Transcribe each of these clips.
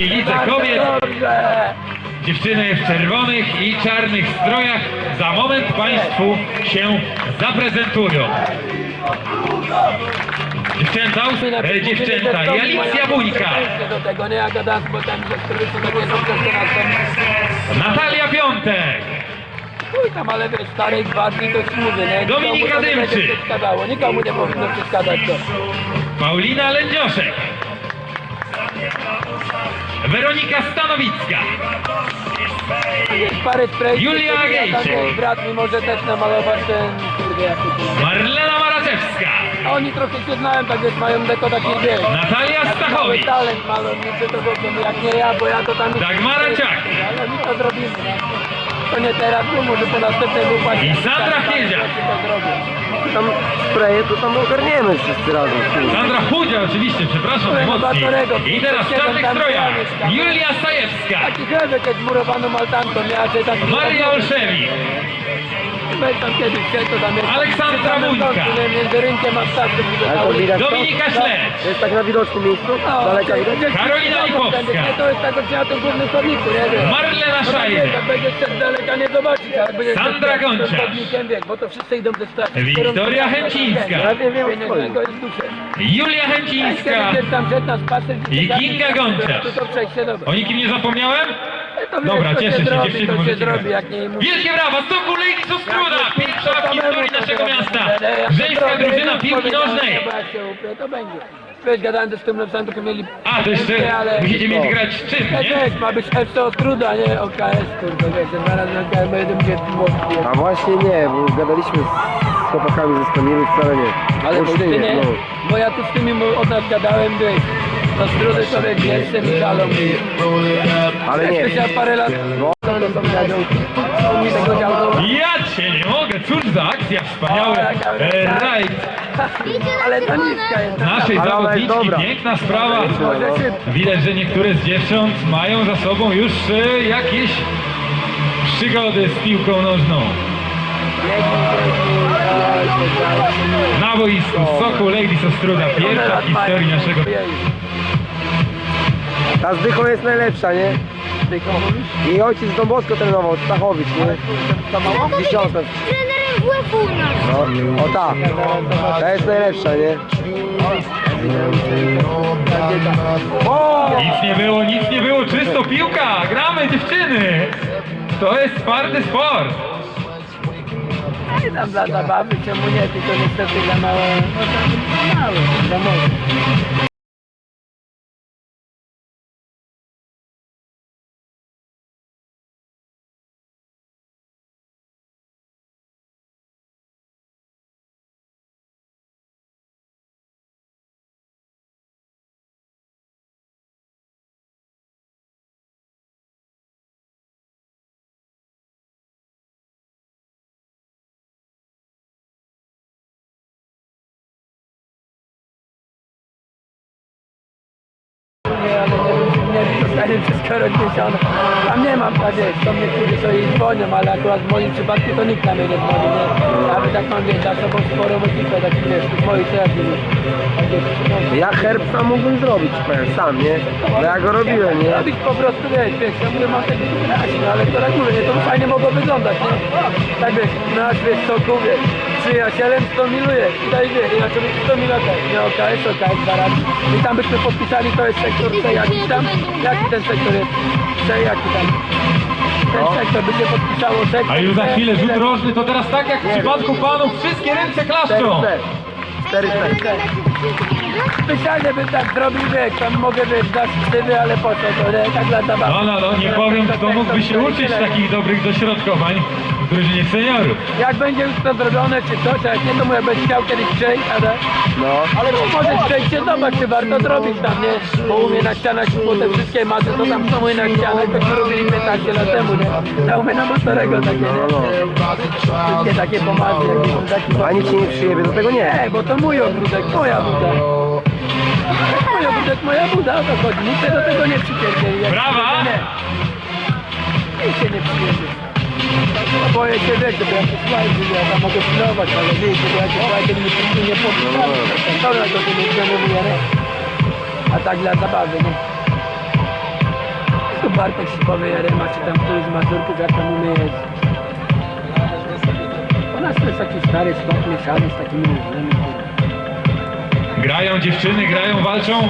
Lidze kobiet, Dobrze! dziewczyny w czerwonych i czarnych strojach za moment Państwu się zaprezentują. Dziewczęta, e, dziewczęta, i Alicja Buńka, Do tego, nie ja takie Natalia Piątek, Chuj tam, ale wiesz, starej gwardii to nie? Nikomu Dominika to nie będzie Dymczyk. przeszkadzało, nikomu nie powinno przeszkadzać to. Paulina Lędzioszek, Weronika Stanowicka, Jest parę sprayów. Julia Gejczyk. Brat mi może też namalować ten, kurde, jak to się Marlena Maraczewska, oni trochę się znają, tak więc mają tylko taki wiek. Natalia Mały Stachowicz, talent malowniczy to w ogóle, jak nie ja, bo ja to tam... Dagmara Ciach. Ale my to zrobimy? To nie teraz, bo może po następnej wypłacie. Sandra Kiezia. to zrobię. Tam spreje to tam ogarniemy wszyscy razem. Sandra Chudzia oczywiście, przepraszam najmocniej. I teraz w czarnych strojach Julia Sajewska, Taki chlebek jest murowaną maltanką, miała się taki... Maria Olszewik, Weź tam kiedyś, gdzie to tam jest. Aleksandra nie, Między rynkiem a stawką. Ale to widać to? Dominika Śledź, To jest tak na widocznym miejscu? No, Daleka widać? Karolina Lipowska. To jest tak, na tym głównym chodniku, nie wiem. Marlena No tak jak szedł z daleka nie ale będziesz Sandra Gonciarz. bo to wszyscy idą strony. Wiktoria Chęcińska. Ja wiem. Julia Chęcińska i Kinga Gonciarz. O nikim nie zapomniałem? To wiesz, Dobra, to cieszę się, zrobi, dziewczyny, To się możecie zrobi, grać. jak nie mówię. Wielkie brawa, Stoku Ladies Ostruda, pierwsza w historii naszego miasta. Żeńska drużyna piłki nożnej. Jak się uprę, to będzie. Wiesz, gadałem też z tym lepszym, tylko mieli... A, to jeszcze ale- musicie mieć grać z czym, Tak nie? jest, ma być FC Ostruda, nie OKS, kurde, wiesz, że zaraz OKS będzie będzie mocniej. A właśnie nie, bo gadaliśmy z chłopakami ze Stamiry, wcale nie. Ale Już ty nie, no. bo ja tu z tymi mu- od nas gadałem, wiesz, to strudy sobie pierwsze mi żalą. Ale nie. Jak to się parę lat... No. Ja cię nie mogę, cóż za akcja, wspaniały e, rajd Ale to niska jest. naszej Ale ona jest zawodniczki, dobra. piękna sprawa. Może. Widać, że niektóre z dziewcząt mają za sobą już e, jakieś przygody z piłką nożną. Na boisku Soku Ladies Ostruda, pierwsza w historii naszego... Ta z Dychą jest najlepsza, nie? Jej ojciec z Dąbowsko trenował, Stachowicz, nie? Dziesiątka. trenerem WF-u u nas. No, o ta. Ta jest najlepsza, nie? O! Nic nie było, nic nie było, czysto piłka! Gramy dziewczyny! To jest twardy sport! I tam dla zabawy, czemu nie, tylko niestety za małe, no to małe, za małe. Zostanie wszystko rozniesione. Tam nie mam wiesz, to mnie którzy sobie dzwonią, ale akurat w moim przypadku to nikt na mnie nie dzwoni, nie? Ja by tak mam wiesz, za sobą sporą ekipę, takich wiesz, tych moich no, Ja herb sam mógłbym zrobić, powiem, sam, nie? Bo ja go robiłem, nie? Robić po prostu, wiesz, wiesz, ja mówię, mam takie wyraźnie, no ale to tak mówię, nie, to fajnie mogło wyglądać, nie? Tak wiesz, nasz, wiesz, soku, wiesz, przyjacielem 100 miluje i daj, wiesz, i na czym 100 miluje, nie OKS, OKS, zaraz. I tam byśmy podpisali, to jest sektor C, jaki tam, jaki ten sektor jest? C, jaki tam? Ten No. sektor by się podpisało, sektor A już za C, chwilę rzut ile- rożny, to teraz tak jak w przypadku panów, wszystkie ręce klaszczą! 4 Specjalnie bym tak zrobił, wiesz, tam mogę, wiesz, dać wtedy, ale po co, to nie, tak dla zabawy. No, no, no, nie powiem, kto mógłby się uczyć takich dobrych dośrodkowań w drużynie seniorów. Jak będzie już to zrobione, czy coś, a jak nie, to mówię, będę chciał kiedyś przejść, ale... No. Ale może przejść się, zobacz, czy warto zrobić tam, nie? Bo u mnie na ścianach, bo te wszystkie maty, co tam są mnie na ścianach, to robili 15 lat temu, nie? Na u mnie na motorego takie, No, no. nie? Wszystkie takie pomady, jakieś tam takie... A ci nie przyjebie do tego? Nie. Nie, bo to mój ogródek, moja buda. Mój ogródek, moja buda, o to chodzi. Się do tego nie przypierdzieli. Jak Brawa! się- Nie. Nikt się nie przypierdzieli. No boję się, wiesz, żeby ja się slajdy, ja tam mogę chwilować, ale wiesz, żeby ja się slajdy nie, nie podpisali. To na to nie mówię, nie? A tak dla zabawy, nie? tu Bartek Sipowy Jarema, czy tam któryś z Mazurków, jak tam umie jeździć. U nas to jest taki stary skok mieszany z takimi różnymi. Grają dziewczyny, grają, walczą.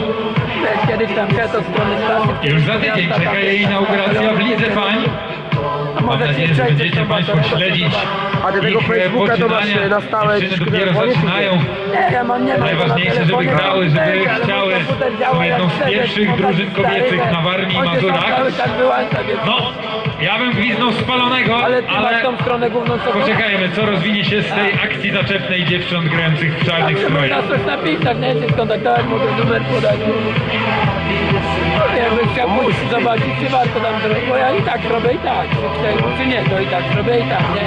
Wiesz, kiedyś tam szedł od strony stacji. Już za tydzień czeka jej inauguracja w Lidze Pań. Mam nadzieję, że będziecie Państwo śledzić A do tego ich e, Facebooka to masz poczynania. na stałe Dziewczyny dopiero telefonie, czy nie? zaczynają. Nie, ja mam nie mam Najważniejsze, żeby grały, żeby chciały. Są jedną z pierwszych drużyn stary, kobiecych na Warmii i Mazurach. No, ja bym gwizdnął spalonego, Ale ty masz tą stronę główną co poczekajmy, co rozwinie się z tej akcji zaczepnej dziewcząt grających w czarnych strojach. coś napisać, nie? Cię skontaktować, mogę numer podać. Jakbyś chciał pójść zobaczyć, czy warto tam zrobić, bo ja i tak robię i tak. Czy, nie, to i tak robię i tak, nie?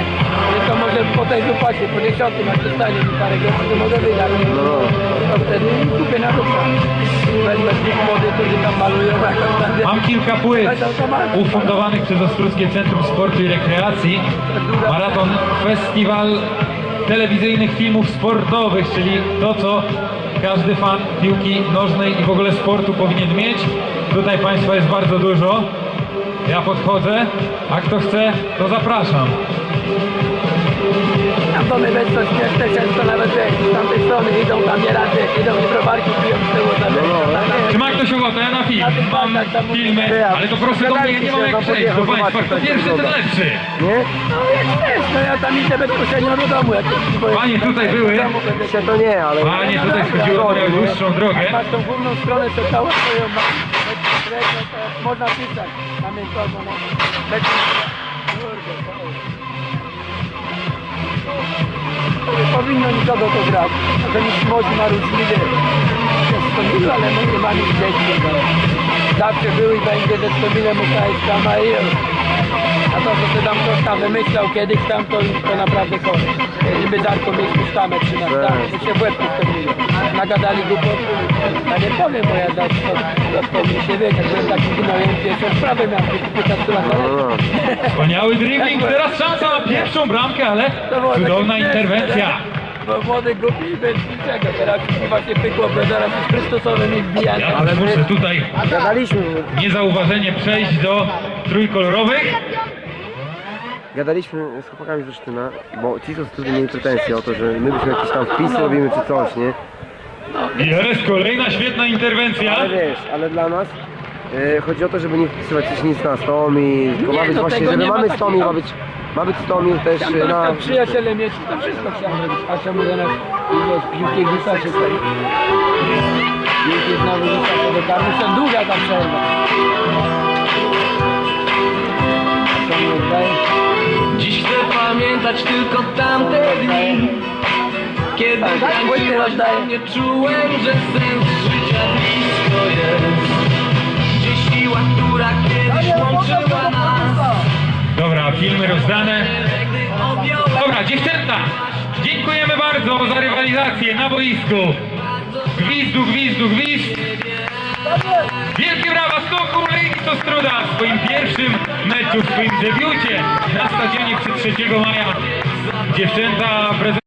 Tylko może po tej wypłacie, po dziesiątym, jak dostanie mi parę groszy, to mogę wydać. No. To wtedy kupię na to jakąś tam... Mam kilka płyt ufundowanych przez Ostruckie Centrum Sportu i Rekreacji. Maraton Festiwal Telewizyjnych Filmów Sportowych, czyli to, co każdy fan piłki nożnej i w ogóle sportu powinien mieć. Tutaj Państwa jest bardzo dużo. Ja podchodzę, a kto chce, to zapraszam. Tam to my bez coś śmieszne, często nawet z tamtej strony idą tam nieraz, wiesz, idą i browarki piją z tyłu, ma ktoś ochotę na film? Mam filmy, ale to proszę do mnie, nie mam jak przejść do Państwa. Kto pierwszy, ten lepszy. Nie? No jak no ja tam idę bezpośrednio do domu, jak bo Panie tutaj były. do domu będę Się to nie, ale... Panie, tutaj schodziło w dłuższą drogę. Masz tą główną stronę, to całą swoją ma- bezpośrednio, to można pisać pamiętowo, no. Bez... Kurde, to. To powinno nikogo to grać. Mi młodzi marudzliwie jest 100 mil, ale my nie mamy tego. Zawsze był i będzie ze 100 milem UKS tam, a i a to, że ty tam ktoś tam wymyślał kiedyś tam, to, to naprawdę chory. Żeby Darko mieć pustame przy nas, tak? To się w łeb postawili. Nagadali głupoty. Ja nie powiem, bo ja za to, to, to mi się wie, jak byłem taki gnojem, pierwszą sprawę miałem 15 lat, ale... No, Wspaniały dribbling, teraz szansa na pierwszą bramkę, ale cudowna interwencja. Bo młody głupi i bez niczego, teraz mi właśnie pykło, bo zaraz z Chrystusowym ich wbijanie. Ja też muszę tutaj gadaliśmy, niezauważenie przejść do trójkolorowych. gadaliśmy z chłopakami z Olsztyna, bo ci co studium mieli pretensje o to, że my byśmy jakieś tam wpisy robimy czy coś, nie? Jest kolejna świetna interwencja. Ale wiesz, ale dla nas e, chodzi o to, żeby nie wpisywać też nic na stomi, tylko ma Nie, być no właśnie, żeby mamy stomi, ma być, ma być stomi też Tam to na... tam przyjaciele mieć, to wszystko chciałem robić. A czemu zamiast wiesz, piłki grypa się stoi? Piłki znowu wysoko do karmy, są długa ta przerwa. A co mi oddaje? Dziś chcę pamiętać tylko tamte dni Kiedy Tak, do mnie Czułem, że sens rywalizację na boisku. Gwizdu, gwizdu, gwizd. Wielkie brawa Stoku Ladies Ostruda w swoim pierwszym meczu, w swoim debiucie na stadionie przed 3 maja. Dziewczęta prezentują